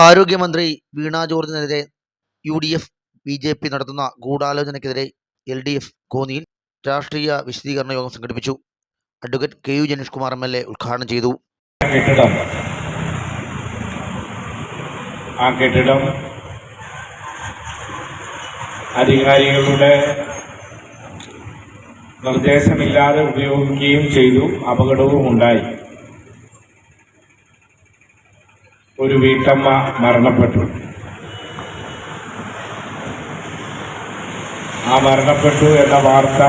ആരോഗ്യമന്ത്രി Veena ജോർജിനെതിരെ U D F B J P നടത്തുന്ന ഗൂഢാലോചനയ്ക്കെതിരെ എൽ ഡി എഫ് കോന്നിയിൽ രാഷ്ട്രീയ വിശദീകരണ യോഗം സംഘടിപ്പിച്ചു. Advocate K U Janeesh Kumar M L A ഉദ്ഘാടനം ചെയ്തു. ആ കെട്ടിടം അധികാരികളുടെ നിർദ്ദേശമില്ലാതെ ഉപയോഗിക്കുകയും ചെയ്തു. അപകടവും ഉണ്ടായി. ഒരു വീട്ടമ്മ മരണപ്പെട്ടു. ആ മരണപ്പെട്ടു എന്ന വാർത്ത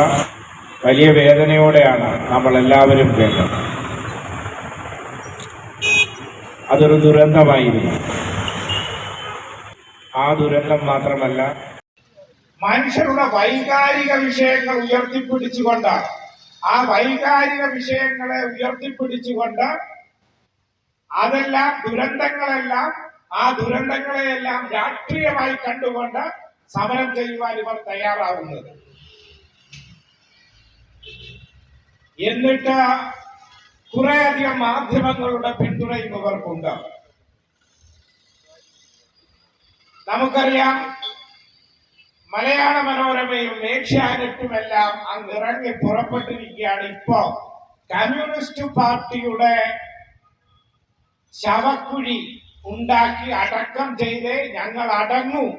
വലിയ വേദനയോടെയാണ് നമ്മൾ എല്ലാവരും കേട്ടത്. അതൊരു ദുരന്തമായിരുന്നു. ആ ദുരന്തം മാത്രമല്ല മനുഷ്യരുടെ വൈകാരിക വിഷയങ്ങൾ ഉയർത്തിപ്പിടിച്ചുകൊണ്ട് ആ വൈകാരിക വിഷയങ്ങളെ ഉയർത്തിപ്പിടിച്ചുകൊണ്ട് അതെല്ലാം ദുരന്തങ്ങളെല്ലാം ആ ദുരന്തങ്ങളെയെല്ലാം രാഷ്ട്രീയമായി കണ്ടുകൊണ്ട് സമരം ചെയ്യുവാൻ ഇവർ തയ്യാറാവുന്നത്. എന്നിട്ട് കുറേയധികം മാധ്യമങ്ങളുടെ പിന്തുണയും ഇവർക്കുണ്ട്. നമുക്കറിയാം മലയാള മനോരമയും ഏഷ്യാനെറ്റും എല്ലാം അങ്ങ് ഇറങ്ങി പുറപ്പെട്ടിരിക്കുകയാണ് ഇപ്പോ കമ്മ്യൂണിസ്റ്റ് പാർട്ടിയുടെ ശവക്കുഴി ഉണ്ടാക്കി അടക്കം ചെയ്ത് ഞങ്ങൾ അടങ്ങൂ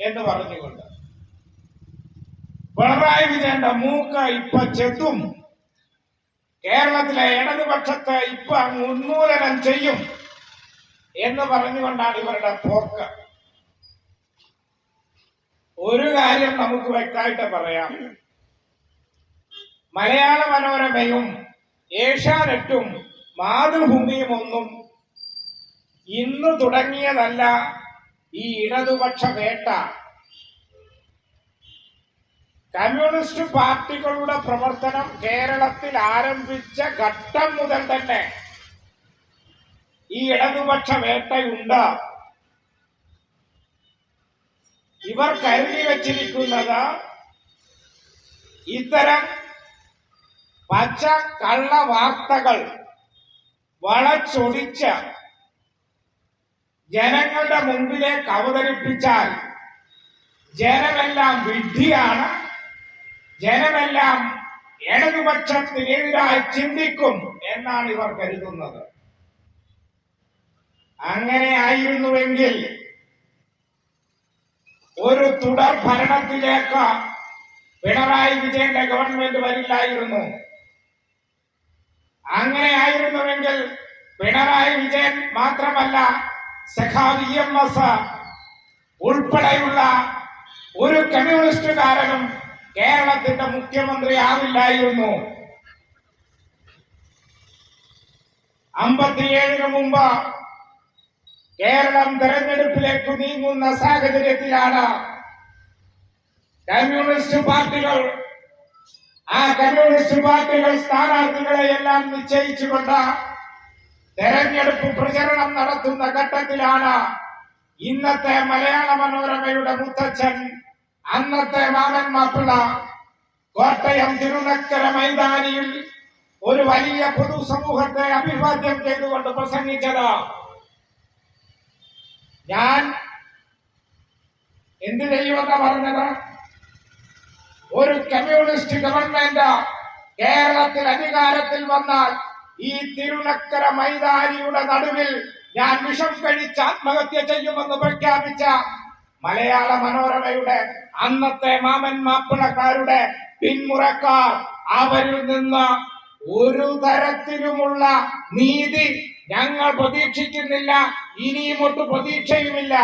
എന്ന് പറഞ്ഞുകൊണ്ട്. പിണറായി വിജയന്റെ മൂക്ക ഇപ്പൊ ചെത്തും. കേരളത്തിലെ ഇടതുപക്ഷത്തെ ഇപ്പൊ അങ്ങ് ഉന്മൂലനം ചെയ്യും എന്ന് പറഞ്ഞുകൊണ്ടാണ് ഇവരുടെ പോക്ക്. ഒരു കാര്യം നമുക്ക് വ്യക്തമായിട്ട് പറയാം. മലയാള മനോരമയും ഏഷ്യാനെറ്റും മാതൃഭൂമിയും ഒന്നും ഇന്ന് തുടങ്ങിയതല്ല ഈ ഇടതുപക്ഷ വേട്ട. കമ്മ്യൂണിസ്റ്റ് പാർട്ടികളുടെ പ്രവർത്തനം കേരളത്തിൽ ആരംഭിച്ച ഘട്ടം മുതൽ തന്നെ ഈ ഇടതുപക്ഷ വേട്ടയുണ്ട്. ഇവർ കരുതി വച്ചിരിക്കുന്നത് ഇത്തരം പച്ച കള്ള വാർത്തകൾ വളച്ചൊടിച്ച് ജനങ്ങളുടെ മുമ്പിലേക്ക് അവതരിപ്പിച്ചാൽ ജനമെല്ലാം വിഡ്ഢിയാണ്. ജനമെല്ലാം ഇടതുപക്ഷത്തിനെതിരായി ചിന്തിക്കും എന്നാണ് ഇവർ കരുതുന്നത്. അങ്ങനെ ആയിരുന്നുവെങ്കിൽ ഒരു തുടർ ഭരണത്തിലേക്ക് പിണറായി വിജയന്റെ ഗവൺമെന്റ് വരില്ലായിരുന്നു. അങ്ങനെ ആയിരുന്നുവെങ്കിൽ പിണറായി വിജയൻ മാത്രമല്ല സഖാവ് ഇ എം എസ് ഉൾപ്പെടെയുള്ള ഒരു കമ്മ്യൂണിസ്റ്റുകാരനും കേരളത്തിന്റെ മുഖ്യമന്ത്രി ആവില്ലായിരുന്നു അമ്പത്തിയേഴിന് മുമ്പ് കേരളം തെരഞ്ഞെടുപ്പിലേക്ക് നീങ്ങുന്ന സാഹചര്യത്തിലാണ് കമ്മ്യൂണിസ്റ്റ് പാർട്ടികൾ ആ കമ്മ്യൂണിസ്റ്റ് പാർട്ടികൾ സ്ഥാനാർത്ഥികളെ എല്ലാം നിശ്ചയിച്ചുകൊണ്ട് തെരഞ്ഞെടുപ്പ് പ്രചരണം നടത്തുന്ന ഘട്ടത്തിലാണ് ഇന്നത്തെ മലയാള മനോരമയുടെ മുത്തച്ഛൻ അന്നത്തെ മാമൻ മാപ്പിള കോട്ടയം തിരുനക്കര മൈതാനിയിൽ ഒരു വലിയ പൊതുസമൂഹത്തെ അഭിവാദ്യം ചെയ്തുകൊണ്ട് പ്രസംഗിച്ചത്. ഞാൻ എന്ത് ചെയ്യുമെന്ന പറഞ്ഞത്? ഒരു കമ്മ്യൂണിസ്റ്റ് ഗവൺമെന്റ് കേരളത്തിൽ അധികാരത്തിൽ വന്നാൽ ഈ തിരുനക്കര മൈതാനിയുടെ നടുവിൽ ഞാൻ വിഷം കഴിച്ച് ആത്മഹത്യ ചെയ്യുമെന്ന് പ്രഖ്യാപിച്ച മലയാള മനോരമയുടെ അന്നത്തെ മാമൻ മാപ്പിളക്കാരുടെ പിന്മുറക്കാർ അവരിൽ നിന്ന് ഒരു തരത്തിലുമുള്ള നീതി ഞങ്ങൾ പ്രതീക്ഷിക്കുന്നില്ല ഇനിയും ഒട്ടും പ്രതീക്ഷയുമില്ല.